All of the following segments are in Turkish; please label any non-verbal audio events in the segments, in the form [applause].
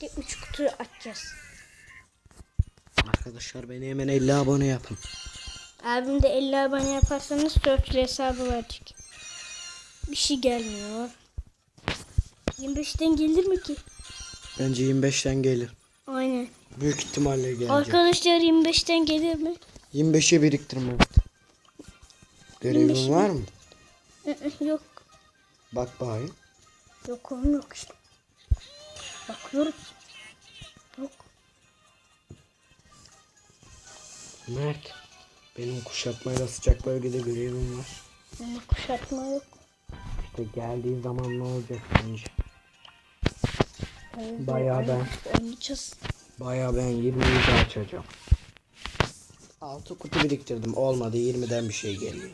birlikte 3 kutu açacağız. Arkadaşlar beni hemen 50 abone yapın. Abim de 50 abone yaparsanız 4 hesabı verecek. Bir şey gelmiyor. 25'ten gelir mi ki? Bence 25'ten gelir. Aynen. Büyük ihtimalle gelecek. Arkadaşlar 25'ten gelir mi? 25'e biriktirme. Görevin 25 var mı? Yok. Bak bakayım. Yok oğlum yok işte. Bakıyorum. Yok. Mert. Benim kuşatmayla sıcak bölgede görevim var. Ama kuşatma yok. İşte geldiği zaman ne olacak bence? Ee, Bayağı ben. Oynayacağız. Bayağı ben 20'yi de açacağım. 6 kutu biriktirdim. Olmadı 20'den bir şey geliyor.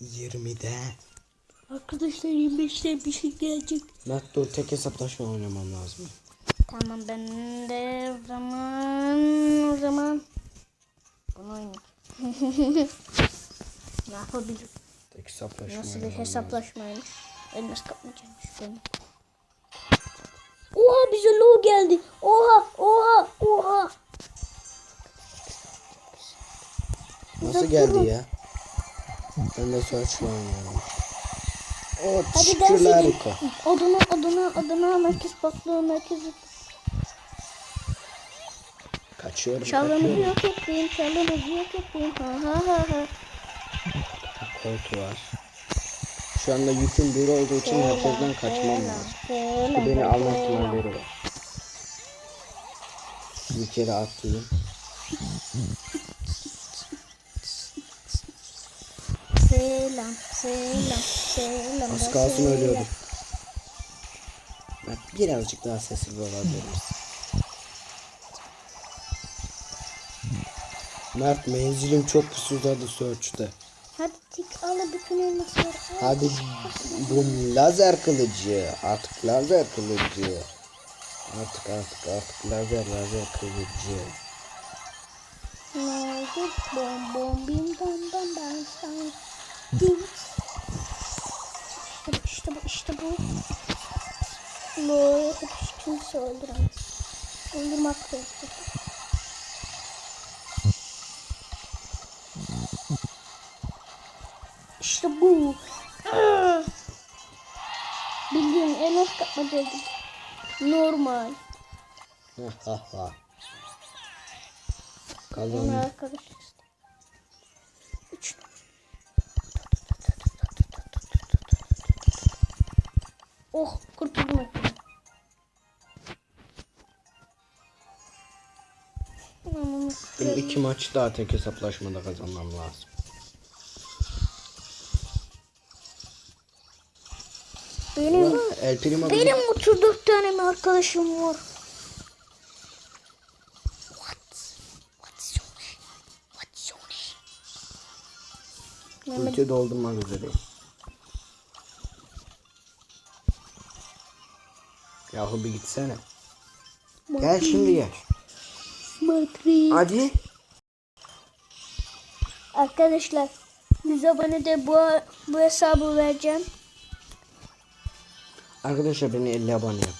20'den. Arkadaşlar 25'ten bir şey gelecek. Mert dur tek hesaplaşma oynamam lazım. Tamam ben de o zaman o zaman bunu oynayayım. [laughs] ne yapabilirim? Tek hesaplaşma Nasıl bir hesaplaşmaymış? Elmas kapmayacakmış benim. Oha bize low geldi. Oha oha oha. Nasıl geldi ya? Ben de search oynuyorum. Hadi edin. harika. Adana Adana Adana merkez patlığı merkezi. Kaçıyorum Çalımızı kaçıyorum. yok ettim. Çalımızı yok ettim. Ha ha ha ha. Korku var. Şu anda yüküm bir olduğu için herkesten kaçmam lazım. Çünkü beni alma ihtimalleri var. Bir kere atlayayım. Selam selam selam. Az kalsın ölüyordum. Bak birazcık daha sessiz olabilir misin? Mert menzilim çok pis uzadı search'te. Hadi tik al bütün elmasları. Hadi bu lazer kılıcı. Artık lazer kılıcı. Artık artık artık lazer lazer kılıcı. Nerede bom bom bim bam bam bam bam. Dim. İşte bu işte bu işte bu. Bu hiç kimse öldüremez. Öldürmek kılıcı. İşte bu. Ah! Bildiğin elmas kapmacaydı. Normal. Ha ha ha. Onu Kazandım. arkadaş Oh kurtuldum. Benim iki maç daha tek hesaplaşmada kazanmam lazım. Benim El Primo benim 34 tane mi arkadaşım var? What? What's your name? What's your name? Mehmet ulti doldurmak üzereyim. Yahu bir gitsene. Gel şimdi gel. Madrid. Hadi. Arkadaşlar 100 abone de bu, bu hesabı vereceğim. Arkadaşlar beni 50 abone yap.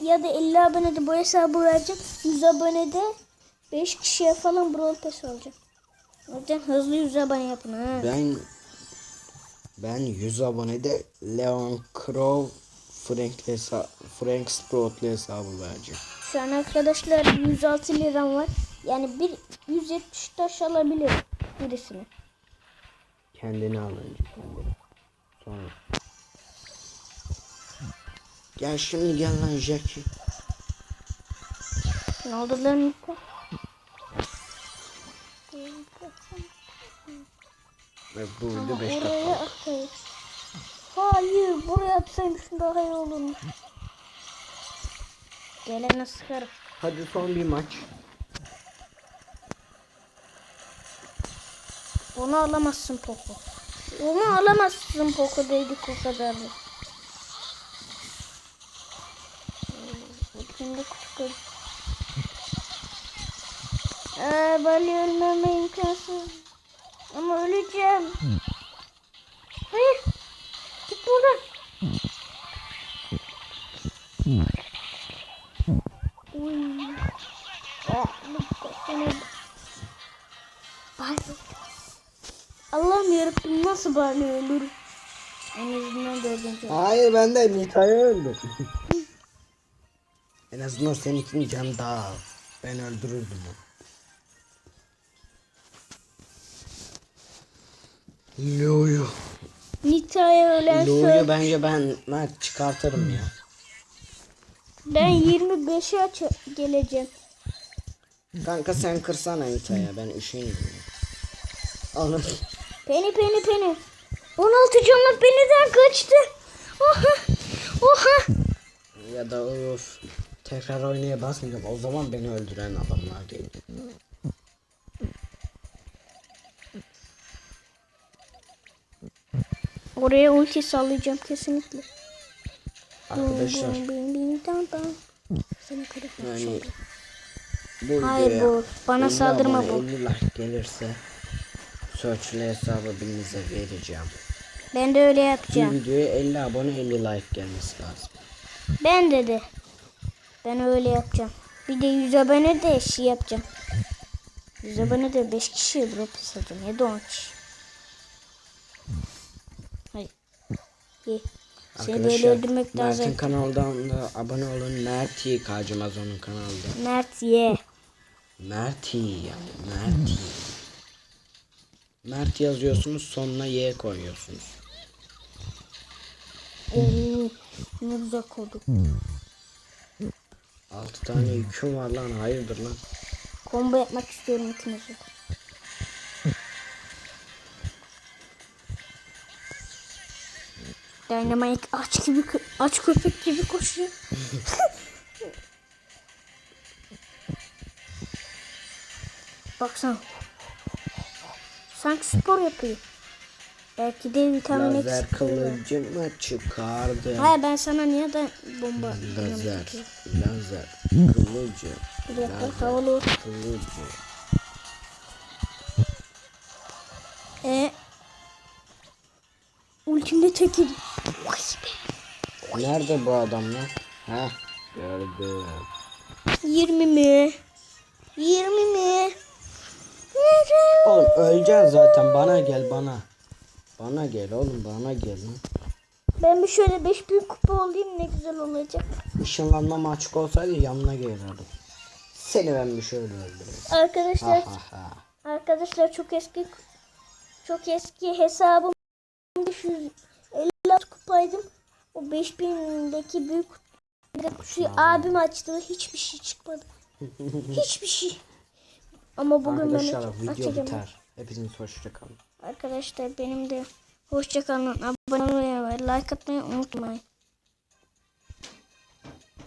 Ya- da 50 abone de bu hesabı vereceğim. 100 abone de 5 kişiye falan Brawl Pass alacağım. O yüzden hızlı 100 abone yapın ha. Ben ben 100 abonede Leon Crow Frank hesa Frank Sprout'lu hesabı vereceğim. Şu an arkadaşlar 106 liram var. Yani bir 170 taş alabilir birisini. Kendini al önce kendini. Sonra. Gel şimdi gel lan Jackie. Ne oldu lan Niko? Ve bu video 5 dakika. Hayır buraya atsaymışım daha iyi olurmuş. Gelene sıkarım. Hadi son bir maç. Onu alamazsın Poco. Onu alamazsın Poco dedik o kadar? Şimdi kutu Ee, böyle ölmeme imkansız. Ama öleceğim. Hayır. Uy. Allah'ım yarabbim nasıl böyle ölür? En azından dördüncü. Hayır ben de Nita'ya öldüm. [laughs] en azından senin için can daha. Ben öldürürdüm onu. Loyo. Nita'ya ölen Loyo bence ben, ben çıkartırım ya. Ben 25'e aç geleceğim. Kanka sen kırsana Nita'ya ben üşüyeyim. Alın. Peni peni peni. 16 canlı peniden kaçtı. Oha. Oha. Ya da of. Tekrar oynaya basmayacağım. O zaman beni öldüren adamlar geliyor. Oraya ulti sallayacağım kesinlikle. Arkadaşlar yani bu Hayır bu. Bana 50 saldırma bu. 50 like gelirse Search'le hesabı birinize vereceğim. Ben de öyle Bu yapacağım. videoya 50 abone 50 like gelmesi lazım. Ben dedi. Ben öyle yapacağım. Bir de 100 abone de şey yapacağım. 100 abone de 5 kişi bro satacağım ya da 10 kişi. Hayır. İyi. Öldürmek daha Mert'in kanaldan da abone olun. Mert Y Kacımaz onun kanalda. Mert ye. Mert Y yani Mert Y. Mert yazıyorsunuz sonuna Y koyuyorsunuz. Oo, ne güzel koyduk. 6 tane yüküm var lan hayırdır lan. Combo yapmak istiyorum ikinizi. Dynamite aç gibi aç köpek gibi koşuyor. [laughs] Baksana. Sanki spor yapıyor. Belki de vitamin Lazer eksik. kılıcımı çıkardı. Hayır ben sana niye de bomba Lazer, lazer, kılıcı, Bir dakika havalı. kılıcı. E Ultimde be. Nerede bu adam lan? Ha? Gördüm. 20 mi? 20 mi? Oğlum öleceksin zaten bana gel bana. Bana gel oğlum bana gel lan. Ben bir şöyle 5000 kupa olayım ne güzel olacak. Işınlanma açık olsaydı yanına gelirdim. Seni ben bir şöyle öldürürüm. Arkadaşlar Ha ha ha. arkadaşlar çok eski çok eski hesabım 556 kupaydım. O 5000'deki büyük şu abim açtı hiçbir şey çıkmadı. hiçbir şey. Ama bugün Arkadaşlar ben video açacağım. biter. Hepiniz hoşçakalın. Arkadaşlar benim de hoşçakalın. Abone olmayı ve like atmayı unutmayın.